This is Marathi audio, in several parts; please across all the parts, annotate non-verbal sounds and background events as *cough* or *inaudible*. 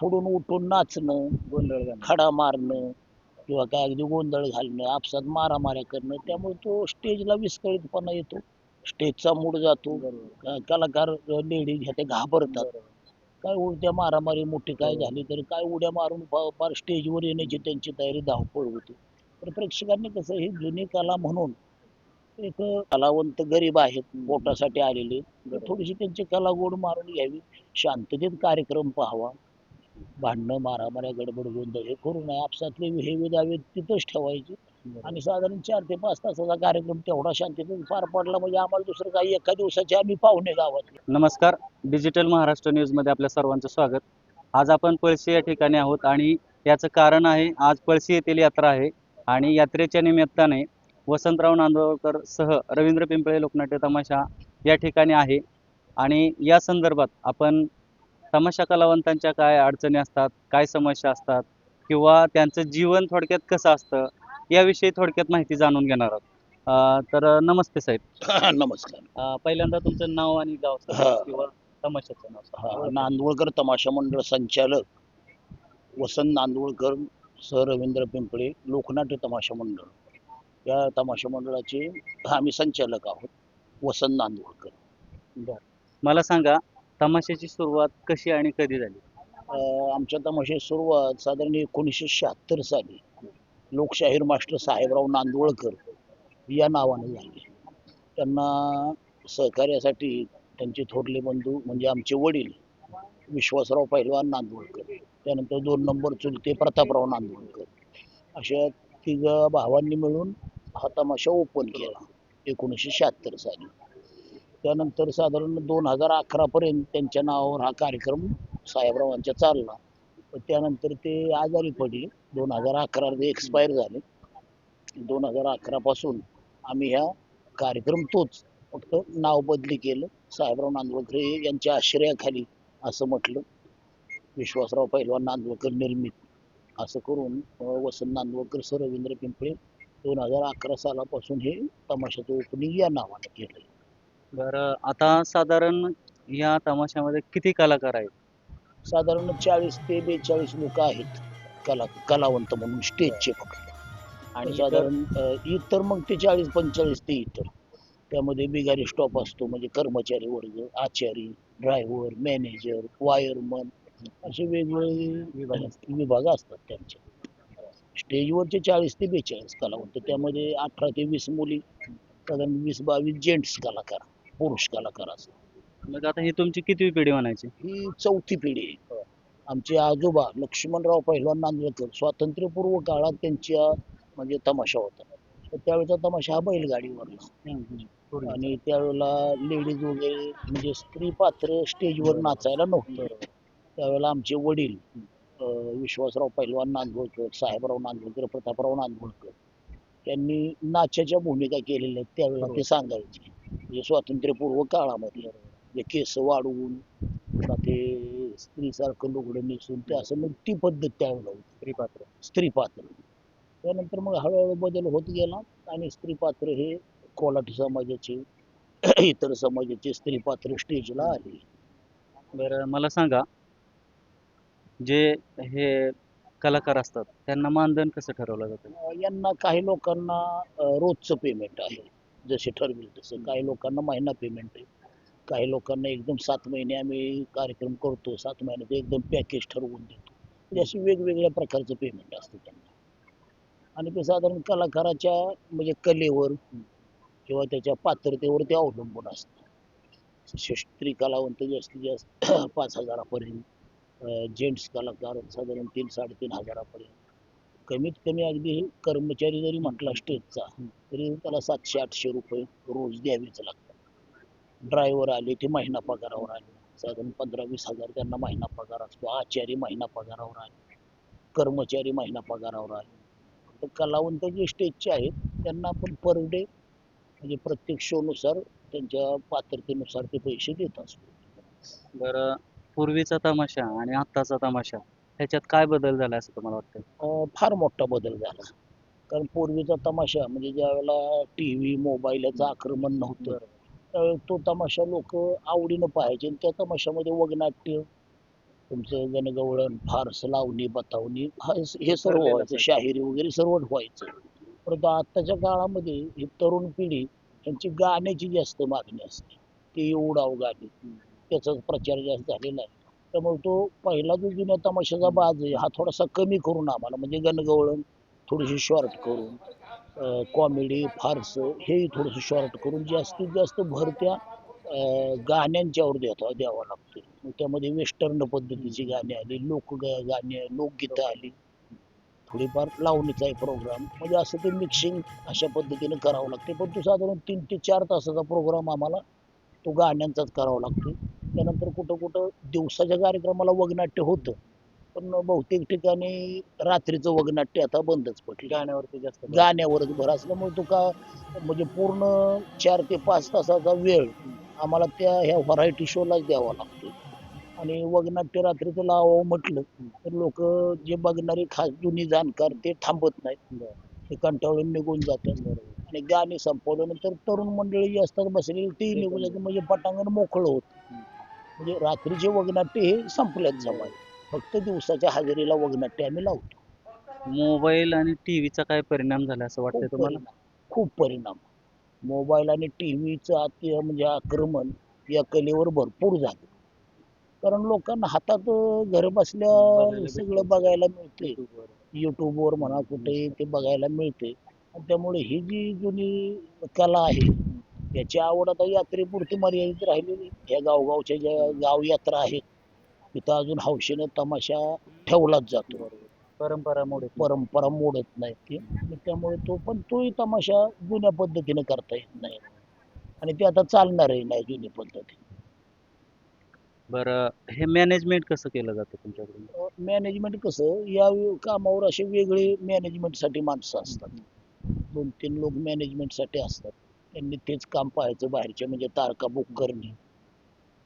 फोडून उठून नाचणं गोंधळ खडा मारणं किंवा काय अगदी गोंधळ घालणं आपसात मारामाऱ्या करणं त्यामुळे तो स्टेजला विस्कळीतपणा येतो. स्टेजचा मूड जातो. का- कलाकार लेडीज ह्या ते घाबरतात. काय उलट्या मारामारी मोठी काय झाली तर काय उड्या मारून पार स्टेजवर येण्याची त्यांची तयारी धावपळ होती. तर प्रेक्षकांनी कसं ही जुनी कला म्हणून एक कलावंत गरीब आहेत पोटासाठी आलेले. तर थोडीशी त्यांची कला गोड मारून घ्यावी. शांततेत कार्यक्रम पाहावा. भांडणं मारामाऱ्या गडबड गोंधळ हे करू नये आपसातले हे विदावे तिथंच ठेवायचे. आणि साधारण चार ते पाच तासाचा कार्यक्रम तेवढा शांततेत पार पडला म्हणजे आम्हाला दुसरं काही एका दिवसाचे आम्ही पाहुणे गावातले. नमस्कार. डिजिटल महाराष्ट्र न्यूजमध्ये आपल्या सर्वांचं स्वागत. आज आपण पळशी या ठिकाणी आहोत आणि याचं कारण आहे आज पळशी येथील यात्रा आहे आणि यात्रेच्या निमित्ताने वसंतराव नांदोळकर सह रवींद्र पिंपळे लोकनाट्य तमाशा या ठिकाणी आहे. आणि या संदर्भात आपण तमाशा कलावंतांच्या काय अडचणी असतात काय समस्या असतात किंवा त्यांचं जीवन थोडक्यात कसं असतं याविषयी थोडक्यात माहिती जाणून घेणार आहोत. तर नमस्ते साहेब. *clears throat* नमस्कार. अं, पहिल्यांदा तुमचं नाव आणि गाव सांगा हा. किंवा तमाशाचं नाव सांगा. हा, नांदवळकर तमाशा मंडळ संचालक वसंत नांदवळकर सर रवींद्र पिंपळे लोकनाट्य तमाशा मंडळ. या तमाशा मंडळाचे आम्ही संचालक आहोत वसंत नांदवळकर मला सांगा तमाशाची सुरुवात कशी आणि कधी झाली? अं, आमच्या तमाशाची सुरुवात साधारण एकोणीसशे शहात्तर साली लोकशाहीर मास्टर साहेबराव नांदवळकर या नावाने झाली. त्यांना सहकार्यासाठी त्यांचे थोरले बंधू म्हणजे आमचे वडील विश्वासराव पहिलवान नांदवळकर त्यानंतर दोन नंबर चुलते प्रतापराव नांदवळकर अशा तिघ भावांनी मिळून हा तमाशा ओपन केला एकोणीसशे शहात्तर साली. त्यानंतर साधारण दोन हजार अकरापर्यंत त्यांच्या नावावर हा कार्यक्रम साहेबरावांच्या चालला. त्यानंतर ते आजारी पडले. दोन हजार अकरा एक्सपायर झाले. दोन हजार अकरापासून आम्ही ह्या कार्यक्रम तोच फक्त नाव बदली केलं. साहेबराव नांदवळकर हे यांच्या आश्रयाखाली असं म्हटलं. विश्वासराव पैलवान नांदवळकर निर्मित. असं करून वसंत नांदवळकर सर रवींद्र पिंपळे दोन हजार अकरा सालापासून हे तमाशाचं ओपनिंग या नावाने केलं बरं आता साधारण या तमाशामध्ये किती कलाकार आहेत? साधारण चाळीस ते बेचाळीस लोक आहेत कला कलावंत म्हणून स्टेजचे फक्त. आणि इतर- साधारण अ, इतर मग ते चाळीस पंचेचाळीस ते इतर. त्यामध्ये बिगारी स्टॉप असतो म्हणजे कर्मचारी वर्ग आचारी ड्रायव्हर मॅनेजर वायरमन असे वेगवेगळे विभाग विभाग असतात त्यांचे. स्टेजवरचे चाळीस ते बेचाळीस कलावंत. त्यामध्ये अठरा ते वीस मुली साधारण वीस बावीस जेंट्स कलाकार. पुरुष कलाकार असतात मग आता ही तुमची कितवी पिढी म्हणायची? ही चौथी पिढी आहे. आमचे आजोबा लक्ष्मणराव पहिलवान नांदवळकर स्वातंत्र्यपूर्व काळात त्यांच्या म्हणजे तमाशा होता. तर त्यावेळेचा तमाशा हा बैलगाडीवरला. आणि त्यावेळेला लेडीज वगैरे म्हणजे स्त्री पात्र स्टेजवर नाचायला नव्हतं. त्यावेळेला आमचे वडील विश्वासराव पहिलवान नांदवळकर साहेबराव नांदवळकर प्रतापराव नांदवळकर यांनी नाचाच्या भूमिका केलेल्या आहेत. त्यावेळेला ते सांगायचे. म्हणजे स्वातंत्र्यपूर्व काळामध्ये म्हणजे केस वाढवून ते स्त्रीसारखं लुगडं नेसून ते असं मग ती पद्धत त्यावेळेला होती. स्त्रीपात्र स्त्री पात्र. त्यानंतर मग हळूहळू बदल होत गेला आणि स्त्री पात्र हे कोलाटी समाजाचे इतर समाजाचे स्त्री पात्र स्टेजला आले. बरं मला सांगा जे हे कलाकार असतात त्यांना मानधन कसं ठरवलं जातं? यांना काही लोकांना रोजचं पेमेंट आहे. जसे ठरवेल तसं. काही लोकांना महिना पेमेंट आहे. काही लोकांना एकदम सात महिने आम्ही कार्यक्रम करतो. सात महिन्याचं एकदम पॅकेज ठरवून देतो. म्हणजे असे वेगवेगळ्या प्रकारचं पेमेंट असतं त्यांना. आणि ते साधारण कलाकाराच्या म्हणजे कलेवर किंवा त्याच्या पात्रतेवर ते अवलंबून असतं. स्त्री कलावंत जास्तीत जास्त *clears throat* पाच हजारापर्यंत जेंट्स कलाकार साधारण तीन साडेतीन हजारापर्यंत. कमीत कमी अगदी कर्मचारी जरी म्हटला स्टेजचा तरी त्याला सातशे आठशे रुपये रोज द्यावेच लागतात. ड्रायव्हर आले ते महिना पगारावर आले. साधारण पंधरा वीस हजार त्यांना महिना पगार असतो. आचारी महिना पगारावर आले. कर्मचारी महिना पगारावर आले. तर कलावंत जे स्टेजचे आहेत त्यांना आपण पर डे म्हणजे प्रत्येक शोनुसार त्यांच्या पात्रतेनुसार ते पैसे देत असतो. बरं. पूर्वीचा तमाशा आणि आत्ताचा तमाशा. ह्याच्यात काय बदल झाला असं तुम्हाला वाटतं अं, फार मोठा बदल झाला. कारण पूर्वीचा तमाशा म्हणजे ज्यावेळेला टी व्ही मोबाईल याचं आक्रमण नव्हतं तो तमाशा लोक आवडीनं पाहायचे आणि त्या तमाशामध्ये वगनाट्य तुमचं गणगवळण फारस लावणी बतावणी हा हे सर्व ठरलेलं व्हायचं. असायचं. शाहिरी वगैरे सर्व व्हायचं. परंतु आत्ताच्या काळामध्ये ही तरुण पिढी त्यांची गाण्याची जास्त मागणी असते. ते उडाव गाणी त्याचा प्रचार जास्त झालेला आहे. त्यामुळे तो पहिला जो जुन्या तमाशाचा बाज आहे हा थोडासा कमी करून आम्हाला म्हणजे गणगवळण थोडीशी शॉर्ट करून कॉमेडी फारसं हेही थोडंसं शॉर्ट करून जास्तीत जास्त भर त्या गाण्यांच्यावर द्यावा द्यावा लागतो. त्यामध्ये वेस्टर्न पद्धतीची गाणी आली लोक गाणी लोकगीतं आली. थोडीफार लावणीचा आहे प्रोग्राम म्हणजे असं ते मिक्सिंग अशा पद्धतीने करावं लागते. पण तो साधारण तीन ते चार तासाचा प्रोग्राम आम्हाला तो गाण्यांचाच करावा लागतो. त्यानंतर कुठं कुठं दिवसाच्या कार्यक्रमाला वगनाट्य होतं. पण बहुतेक ठिकाणी रात्रीचं वगनाट्य आता बंदच पडलं. गाण्यावरती जास्त. गाण्यावरच भर असल्यामुळे तो का म्हणजे पूर्ण चार ते पाच तासाचा वेळ आम्हाला त्या ह्या व्हरायटी शोलाच द्यावा लागतो. आणि वगनाट्य रात्रीचं लावावं म्हटलं तर लोक जे बघणारे खास जुनी जाणकार ते थांबत नाहीत. ते कंटाळून निघून जातात. आणि गाणी संपवल्यानंतर तरुण मंडळी जी असतात बसलेली ती निघून जाते म्हणजे पटांगण मोकळं होत. म्हणजे रात्रीचे वगनाट्य हे संपल्यात जवळ फक्त दिवसाच्या हजेरीला वगनाट्य आम्ही लावतो. मोबाईल आणि टीव्हीचा काय परिणाम झाला असं वाटतंय खूप तुम्हाला? परिणाम. खूप परिणाम. मोबाईल आणि टी व्हीचं म्हणजे आक्रमण या कलेवर भरपूर झालं. कारण लोकांना हातात घर बसल्या सगळं. बघायला मिळते युट्यूबवर. युट्यूबवर म्हणा कुठे ते बघायला मिळते आणि त्यामुळे ही जी जुनी कला आहे याची आवड आता यात्रेपुरती मर्यादित राहिलेली या गावगावच्या ज्या गाव यात्रा आहेत तिथं अजून हौशीनं तमाशा ठेवलाच जातो. परंपरा मोडे परंपरा मोडत नाही. ती आणि त्यामुळे तो पण तोही तमाशा जुन्या पद्धतीने करता येत नाही. आणि ते आता चालणारही नाही जुनी पद्धती बरं हे मॅनेजमेंट कसं केलं जातं तुमच्याकडून? मॅनेजमेंट कसं या कामावर असे वेगळे मॅनेजमेंटसाठी माणसं असतात. दोन तीन लोक मॅनेजमेंटसाठी असतात. त्यांनी तेच काम पाहायचं बाहेरच्या म्हणजे तारका बुक करणे.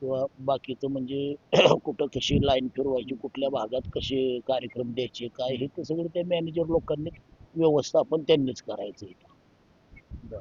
किंवा बाकीचं म्हणजे *clears throat* कुठं कशी लाईन फिरवायची कुठल्या भागात कसे कार्यक्रम द्यायचे काय हे ते सगळं त्या मॅनेजर लोकांनी व्यवस्थापन त्यांनीच करायचं इथं.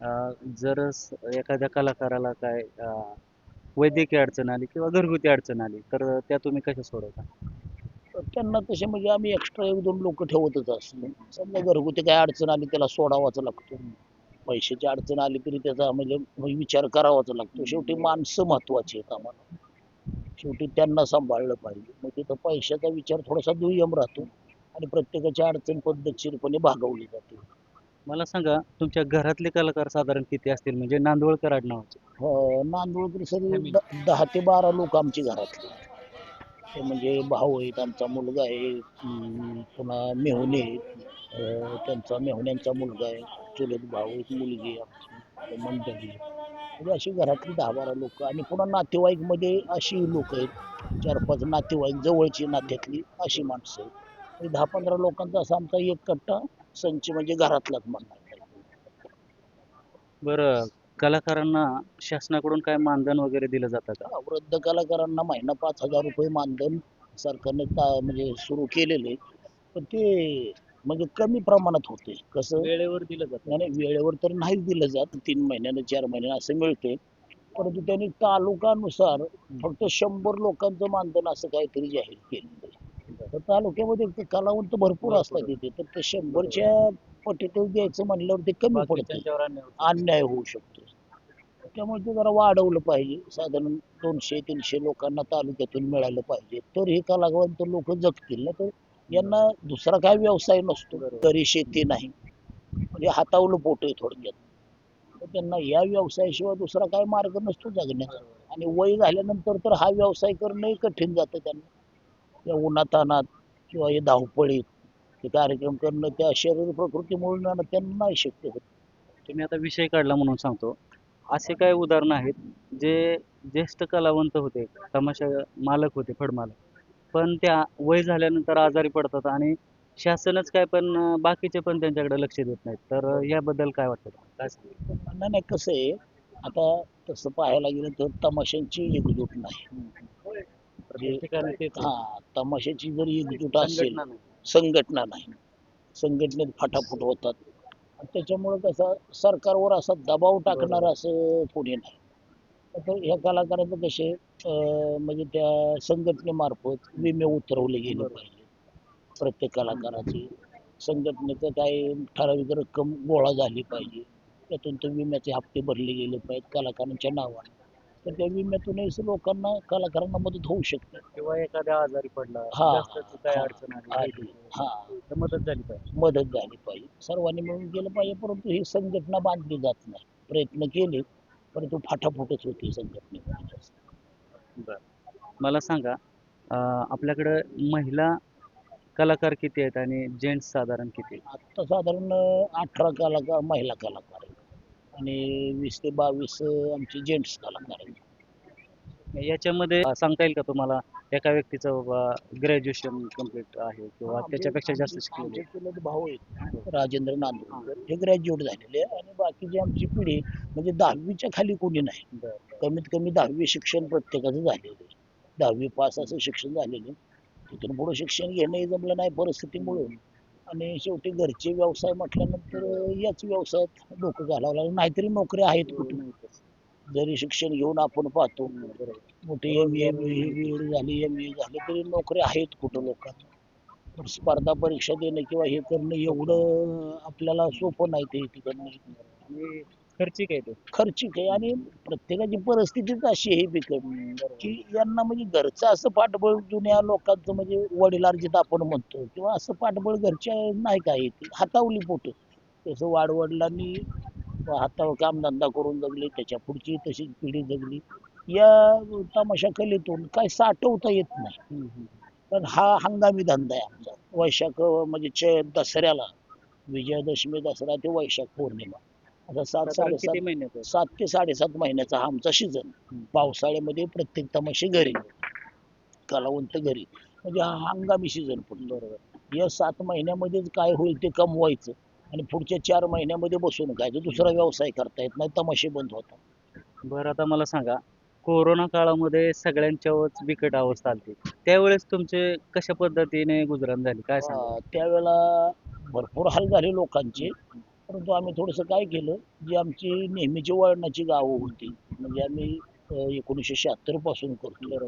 अं, जर स- एखाद्या कलाकाराला काय अं, वैद्यकीय अडचण आली किंवा घरगुती अडचण आली तर त्या तुम्ही कशा सोडवता? तर त्यांना तसे म्हणजे आम्ही एक्स्ट्रा एक दोन लोक ठेवतच असतो. समजा घरगुती काय अडचण आली त्याला सोडावाच लागतो. पैशाची अडचण आली तरी त्याचा म्हणजे विचार करावाच लागतो. शेवटी माणसं महत्वाची आहेत आम्हाला. शेवटी त्यांना सांभाळलं पाहिजे. मग तिथं पैशाचा विचार थोडासा दुय्यम राहतो आणि प्रत्येकाची अडचण पद्धतशीरपणे भागवली जाते. मला सांगा तुमच्या घरातले कलाकार साधारण किती असतील? म्हणजे नांदवळकर आडनावाचे. अं, नांदूळकर सर Family. द- दहा ते बारा लोक आमची घरातले ते म्हणजे भाऊ आहेत आमचा मुलगा आहे अं, पुन्हा मेहुणे आहेत. अं, त्यांचा मेहुण्यांचा मुलगा आहे. चुलत भाऊ एक मुलगी आमची मंडळी. म्हणजे अशी घरातली दहा बारा लोक आणि पुन्हा नातेवाईकमध्ये अशी लोक आहेत चार पाच नातेवाईक जवळची नात्यातली अशी माणसं आहेत. म्हणजे दहा पंधरा लोकांचा असा आमचा एक कट्टा संच म्हणजे घरातलाच म्हणणार बरं कलाकारांना शासनाकडून काय मानधन वगैरे दिलं जातं का? हा, वृद्ध कलाकारांना महिना पाच हजार रुपये मानधन सरकारने ता- म्हणजे सुरू केलेले. पण ते म्हणजे कमी प्रमाणात होते. कसं? वेळेवर दिलं जातं. नाही वेळेवर तर नाहीच दिलं जात. तीन महिन्यानं चार महिन्यानं असं मिळते. परंतु त्यांनी तालुकानुसार फक्त शंभर लोकांचं मानधन असं काहीतरी जाहीर केलेलं आहे. तर तालुक्यामध्ये ते कलावंत भरपूर असतात तिथे. तर ते शंभरच्या पटीतच द्यायचं म्हणल्यावर ते कमी पडतं. अन्याय होऊ शकतो. त्यामुळे ते जरा वाढवलं पाहिजे. साधारण दोनशे तीनशे लोकांना तालुक्यातून मिळालं पाहिजे. तर हे कलावंत लोक जगतील ना तर? यांना दुसरा काय व्यवसाय नसतो. तरी शेती नाही. म्हणजे हातावलं पोट आहे थोडक्यात. त्यांना या व्यवसायाशिवाय दुसरा काय मार्ग नसतो जगण्याचा. आणि वय झाल्यानंतर तर हा व्यवसाय करणंही कठीण जातं त्यांना. या उन्हातानात किंवा हे धावपळीत हे कार्यक्रम करणं त्या शरीर प्रकृतीमुळे ना त्यांना नाही शक्य होत. तुम्ही आता विषय काढला म्हणून सांगतो. असे काय उदाहरणं आहेत जे ज्येष्ठ कलावंत होते तमाशा मालक होते फडमालक. पण त्या वय झाल्यानंतर आजारी पडतात आणि शासनच काय पण बाकीचे पण त्यांच्याकडे लक्ष देत नाहीत तर याबद्दल काय वाटतं तुम्हाला? काय सांगाल? नाही नाही कसं आहे आता तसं पाहायला गेलं तर तमाशांची एकजूट नाही प्रत्येक ठिकाणी तेच आहे. हा तमाशाची जर एकजूट असेल संघटना नाही. संघटना नाही संघटनेत फाटाफूट होतात आणि त्याच्यामुळे कसं सरकारवर असा दबाव टाकणार असं कोणी नाही आता ह्या कलाकारांचं कसे म्हणजे त्या संघटनेमार्फत विमे उतरवले गेले. पाहिजे. प्रत्येक कलाकाराचे. संघटनेचं काही ठराविक रक्कम गोळा झाली पाहिजे. त्यातून ते विम्याचे हप्ते भरले गेले पाहिजेत कलाकारांच्या नावाने. तर त्या विम्यातूनही लोकांना कलाकारांना मदत होऊ शकते. किंवा एखाद्या आजारी पडला हा, काय अडचण आली. हा. तर मदत झाली पाहिजे. मदत झाली पाहिजे. सर्वांनी मिळून केलं पाहिजे परंतु ही संघटना बांधली जात नाही. प्रयत्न केले परंतु फाटाफुटच होती बर. मला सांगा आपल्याकडे आपल्याकडं महिला कलाकार किती आहेत आणि जेंट्स साधारण किती आहेत? आत्ता साधारण अठरा कलाकार महिला कलाकार आहेत. आणि वीस ते बावीस आमचे जेंट्स कलाकार आहेत. याच्यामध्ये सांगता येईल का तुम्हाला? एका व्यक्तीचं बाबा ग्रॅज्युएशन कंप्लीट आहे किंवा त्याच्यापेक्षा जास्त शिकलेले चुलत भाऊ आहेत. राजेंद्र नांदूरकर हे. ग्रॅज्युएट झालेले आहे आणि बाकीची आमची पिढी म्हणजे दहावीच्या खाली कोणी नाही. कमीत कमी दहावी शिक्षण प्रत्येकाचं झालेलं आहे. दहावी पास असं शिक्षण झालेलं आहे. तिथून पुढे शिक्षण घेणंही जमलं नाही परिस्थितीमुळे. आणि शेवटी घरचे व्यवसाय म्हटल्यानंतर याच व्यवसायात डोकं घालावं लागलं. नाहीतरी नोकऱ्या आहेत कुठे? जरी शिक्षण घेऊन आपण पाहतो मोठे एम ए बी एड झाली एम ए झाले तरी नोकऱ्या आहेत कुठं लोकांना. पण स्पर्धा परीक्षा देणं किंवा हे करणं एवढं आपल्याला सोपं नाही ते तिकडनं खर्चिक आहे ते. खर्चिक आहे आणि प्रत्येकाची परिस्थितीच अशी आहे बिकट की यांना म्हणजे घरचं असं पाठबळ जुन्या लोकांचं म्हणजे वडिलार्जित आपण म्हणतो किंवा असं पाठबळ घरच्या नाही काय हातावली पोट. तसं वाडवडिलांनी हातावर कामधंदा करून जगले त्याच्या पुढची तशीच पिढी जगली. या तमाशा कलेतून काय साठवता येत नाही. पण हा हंगामी धंदा आहे आमचा. वैशाख म्हणजे चे दसऱ्याला विजयादशमी दसरा ते वैशाख पौर्णिमा. आता सात साडेसात महिन्यात सात ते साडेसात महिन्याचा हा आमचा सीझन. पावसाळ्यामध्ये प्रत्येक तमाशे घरी. कलावंत घरी. म्हणजे हा हंगामी सीझन पण बरोबर. या सात महिन्यामध्येच काय होईल ते कमवायचं. आणि पुढच्या चार महिन्यामध्ये बसून काय दुसरा व्यवसाय करता येत नाही तमाशे बंद होतात. बरं आता मला सांगा कोरोना काळामध्ये सगळ्यांच्यावरच बिकट अवस्था आली त्यावेळेस तुमचे कशा पद्धतीने गुजरण झाली? काय त्यावेळेला भरपूर हाल झाले लोकांचे परंतु आम्ही थोडंसं काय केलं जी आमची नेहमीची वळणाची गावं होती म्हणजे आम्ही एकोणीसशे शहात्तरपासून करतो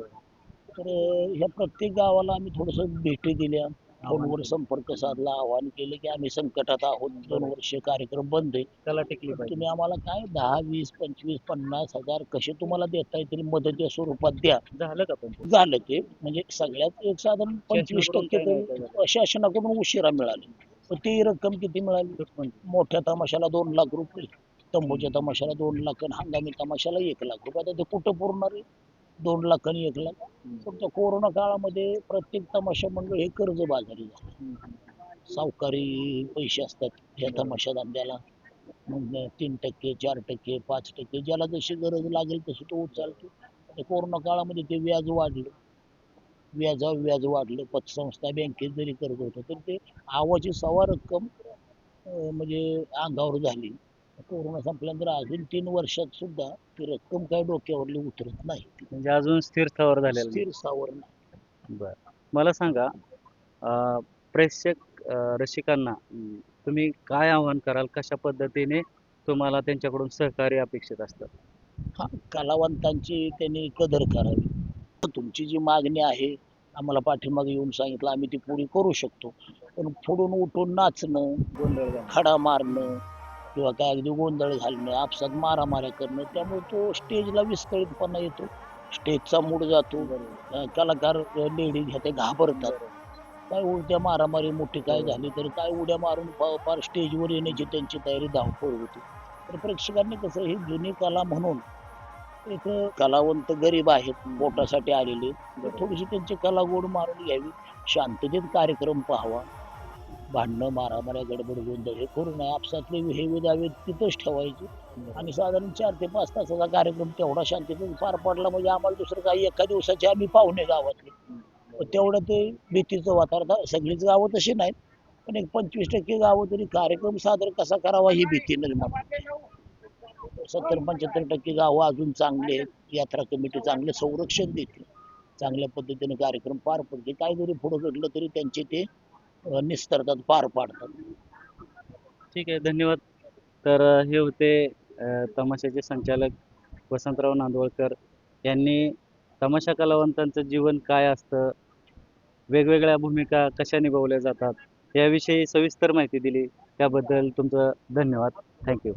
तर ह्या प्रत्येक गावाला आम्ही थोडंसं भेटी दिल्या. फोनवर संपर्क साधला आवाहन केलं की आम्ही संकटात आहोत दोन वर्ष कार्यक्रम बंद आहे. त्याला टिकली पाहिजे. तुम्ही आम्हाला काय दहा वीस पंचवीस पन्नास हजार कसे तुम्हाला देता येतील? मदतीच्या स्वरूपात द्या. झालं का पण? झालं ते. म्हणजे सगळ्यात एक साधारण पंचवीस टक्के तरी. शासनाकडून उशिरा मिळाली. पण ती रक्कम किती मिळाली? दुश्मन. मोठ्या तमाशाला दोन लाख रुपये. तंबूच्या तमाशाला दोन लाख आणि हंगामी तमाशाला एक लाख रुपये. आता ते कुठं पुरणार आहे? दोन लाख आणि एक लाख. फक्त कोरोना काळामध्ये प्रत्येक तमाशा मंडळ हे कर्ज बाजारी झालं. सावकारी पैसे असतात या तमाशा धंद्याला. मग तीन टक्के चार टक्के पाच टक्के ज्याला जशी गरज लागेल तशी तो उचलतो. आता कोरोना काळामध्ये ते व्याज वाढलं. व्याजावर व्याज वाढलं. पतसंस्था बँकेत जरी कर्ज होतं तर ते आवाची सवा रक्कम म्हणजे अंगावर झाली. कोरोना संपल्यानंतर अजून तीन वर्षात सुद्धा ती रक्कम काय डोक्यावरली उतरत नाही. म्हणजे अजून स्थिर स्थावर झालेलं नाही. स्थिर स्थावर नाही. बर. मला सांगा अं, प्रेक्षक अं, रसिकांना अं, तुम्ही काय आवाहन कराल? कशा पद्धतीने तुम्हाला त्यांच्याकडून सहकार्य अपेक्षित असतं? हा कलावंतांची त्यांनी कदर करावी. तुमची जी मागणी आहे आम्हाला पाठीमागे येऊन सांगितलं आम्ही ती पुरी करू शकतो. पण फोडून उठून नाचणं खडा मारणं किंवा काय अगदी गोंधळ घालणं आपसात मारामाऱ्या करणं त्यामुळे तो स्टेजला विस्कळीतपणा येतो. स्टेजचा मूड जातो. अं, कलाकार लेडीज ह्या ते घाबरतात. काय उलट्या मारामारी मोठी काय झाली तर काय उड्या मारून पा- पार स्टेजवर येण्याची त्यांची तयारी धावपळ होती. तर प्रेक्षकांनी कसं ही जुनी कला म्हणून एक कलावंत गरीब आहेत पोटासाठी आलेले. तर थोडीशी त्यांची कला गोड मारून घ्यावी. शांततेत कार्यक्रम पाहावा. भांडणं मारामाऱ्या गडबड गोंधळ हे करू नये. आपसातले हे दावे तिथंच ठेवायचे. आणि साधारण चार ते पाच तासाचा कार्यक्रम तेवढा शांततेत पार पडला म्हणजे आम्हाला दुसरं काही एका दिवसाचे आम्ही पाहुणे गावातले. तेवढं ते भीतीचं वातावरण सगळीच गावं तशी नाहीत पण एक पंचवीस टक्के गावं तरी कार्यक्रम सादर कसा करावा ही भीती निर्माण. सत्तर पंच्याहत्तर टक्के गावं अजून चांगले आहेत. यात्रा कमिटी चांगले संरक्षण देते. चांगल्या पद्धतीने कार्यक्रम पार पडते. काय जरी पुढं घडलं तरी त्यांचे ते निस्तरतात पार पाडतात. ठीक आहे धन्यवाद. तर हे होते तमाशाचे संचालक वसंतराव नांदवळकर यांनी तमाशा कलावंतांचं जीवन काय असतं वेगवेगळ्या भूमिका कशा निभावल्या जातात याविषयी सविस्तर माहिती दिली. त्याबद्दल तुमचं धन्यवाद. थँक्यू